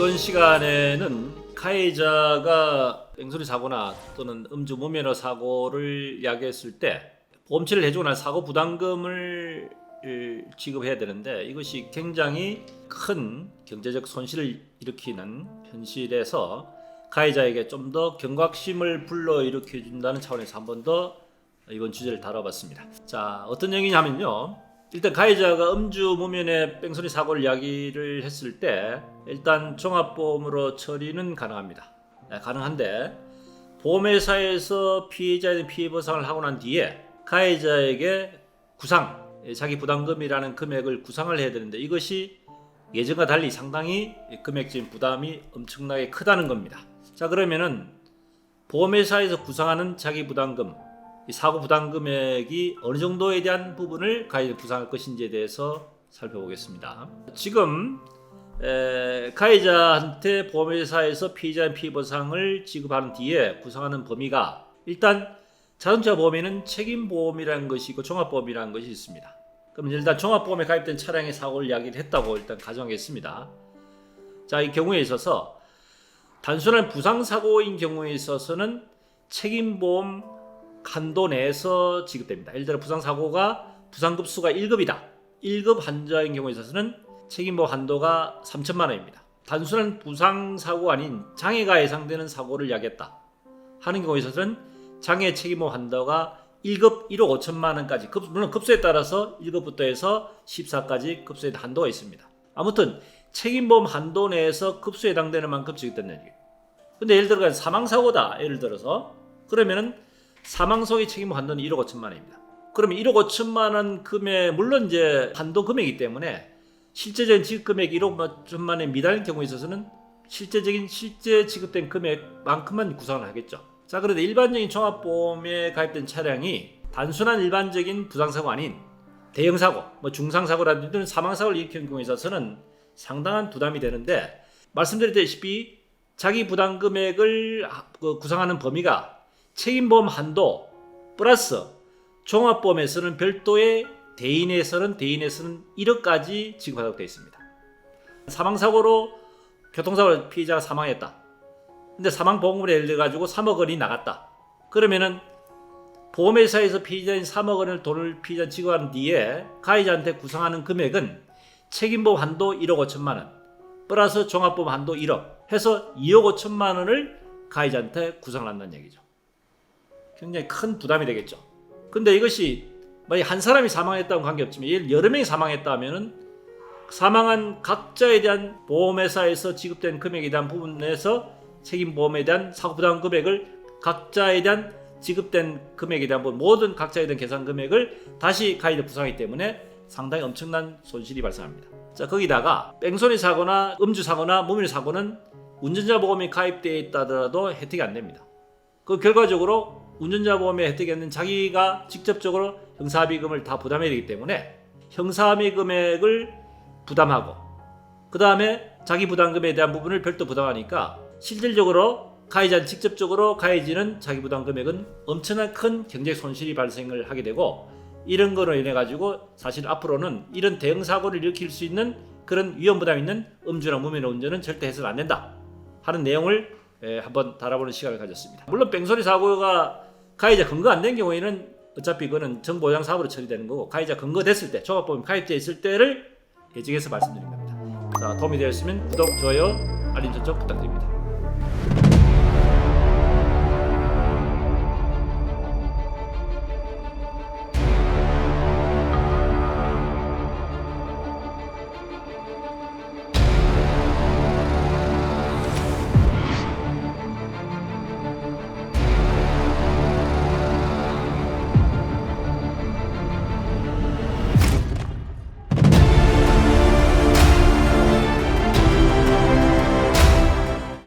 이번 시간에는 가해자가 뺑소니 사고나 또는 음주 무면허 사고를 야기했을 때 보험치를 해주고 난 사고 부담금을 지급해야 되는데 이것이 굉장히 큰 경제적 손실을 일으키는 현실에서 가해자에게 좀 더 경각심을 불러일으켜 준다는 차원에서 한 번 더 이번 주제를 다뤄봤습니다. 자 어떤 얘기냐면요. 일단 가해자가 음주 무면의 뺑소니 사고를 이야기를 했을 때 일단 종합보험으로 처리는 가능합니다. 네, 가능한데 보험회사에서 피해자의 피해 보상을 하고 난 뒤에 가해자에게 구상, 예, 자기 부담금이라는 금액을 구상을 해야 되는데 이것이 예전과 달리 상당히 금액적인 부담이 엄청나게 크다는 겁니다. 자 그러면은 보험회사에서 구상하는 자기 부담금, 이 사고 부담 금액이 어느 정도에 대한 부분을 가해자 구상할 것인지에 대해서 살펴보겠습니다. 지금 에, 가해자한테 보험회사에서 피해자의 피해 보상을 지급하는 뒤에 구상하는 범위가 일단 자동차 보험에는 책임 보험이라는 것이 있고 종합보험이라는 것이 있습니다. 그럼 일단 종합보험에 가입된 차량의 사고를 이야기를 했다고 일단 가정하겠습니다. 자, 이 경우에 있어서 단순한 부상 사고인 경우에 있어서는 책임보험 한도 내에서 지급됩니다. 예를 들어 부상 사고가 부상 급수가 1급이다. 1급 환자인 경우에 있어서는 책임보험 한도가 3천만 원입니다. 단순한 부상 사고 아닌 장애가 예상되는 사고를 이야기했다. 하는 경우에 있어서는 장애 책임보험 한도가 1급 1억 5천만 원까지 급, 물론 급수에 따라서 1급부터 해서 14까지 급수에 한도가 있습니다. 아무튼 책임보험 한도 내에서 급수에 해당되는 만큼 지급된다는 얘기예요. 근데 예를 들어 사망 사고다. 예를 들어서 그러면은 사망 속의 책임 한도는 1억 5천만 원입니다. 그러면 1억 5천만 원 금액 물론 이제 한도 금액이기 때문에 실제적인 지급 금액 1억 5천만 원에 미달인 경우에 있어서는 실제적인 실제 지급된 금액만큼만 구상을 하겠죠. 자 그런데 일반적인 종합보험에 가입된 차량이 단순한 일반적인 부상사고 아닌 대형 사고, 뭐 중상 사고라든지 또는 사망 사고를 일으키는 경우에 있어서는 상당한 부담이 되는데 말씀드렸다시피 자기 부담 금액을 그 구상하는 범위가 책임보험 한도 플러스 종합보험에서는 별도의 대인에서는 대인에서는 1억까지 지급하도록 되어 있습니다. 사망사고로 교통사고 피해자가 사망했다. 근데 사망보험금을 예를 들어 가지고 3억 원이 나갔다. 그러면은 보험회사에서 피해자인 3억 원을 돈을 피해자 지급한 뒤에 가해자한테 구상하는 금액은 책임보험 한도 1억 5천만 원 플러스 종합보험 한도 1억 해서 2억 5천만 원을 가해자한테 구상을 한다는 얘기죠. 굉장히 큰 부담이 되겠죠. 근데 이것이 만약 한 사람이 사망했다는 관계없지만 예를 여러 명이 사망했다면은 사망한 각자에 대한 보험회사에서 지급된 금액에 대한 부분에서 책임 보험에 대한 사고 부담 금액을 각자에 대한 지급된 금액에 대한 부분 모든 각자에 대한 계산 금액을 다시 가이드 부상하기 때문에 상당히 엄청난 손실이 발생합니다. 자 거기다가 뺑소니 사고나 음주 사고나 무면 사고는 운전자 보험이 가입되어 있다더라도 혜택이 안 됩니다. 그 결과적으로 운전자 보험에 혜택이 없는 자기가 직접적으로 형사비금을 다 부담해야 되기 때문에 형사비 금액을 부담하고 그 다음에 자기 부담금에 대한 부분을 별도 부담하니까 실질적으로 가해자는 직접적으로 가해지는 자기 부담 금액은 엄청난 큰 경제 손실이 발생을 하게 되고 이런 거로 인해 가지고 사실 앞으로는 이런 대형 사고를 일으킬 수 있는 그런 위험 부담 있는 음주나 무면 운전은 절대 해서는 안 된다 하는 내용을 에, 한번 달아보는 시간을 가졌습니다. 물론 뺑소니 사고가 가해자 근거 안 된 경우에는 어차피 그거는 정보장 사업으로 처리되는 거고 가해자 근거 됐을 때 종합보험 가입되어 있을 때를 예정해서 말씀드린 겁니다. 자 도움이 되었으면 구독, 좋아요, 알림 설정 부탁드립니다.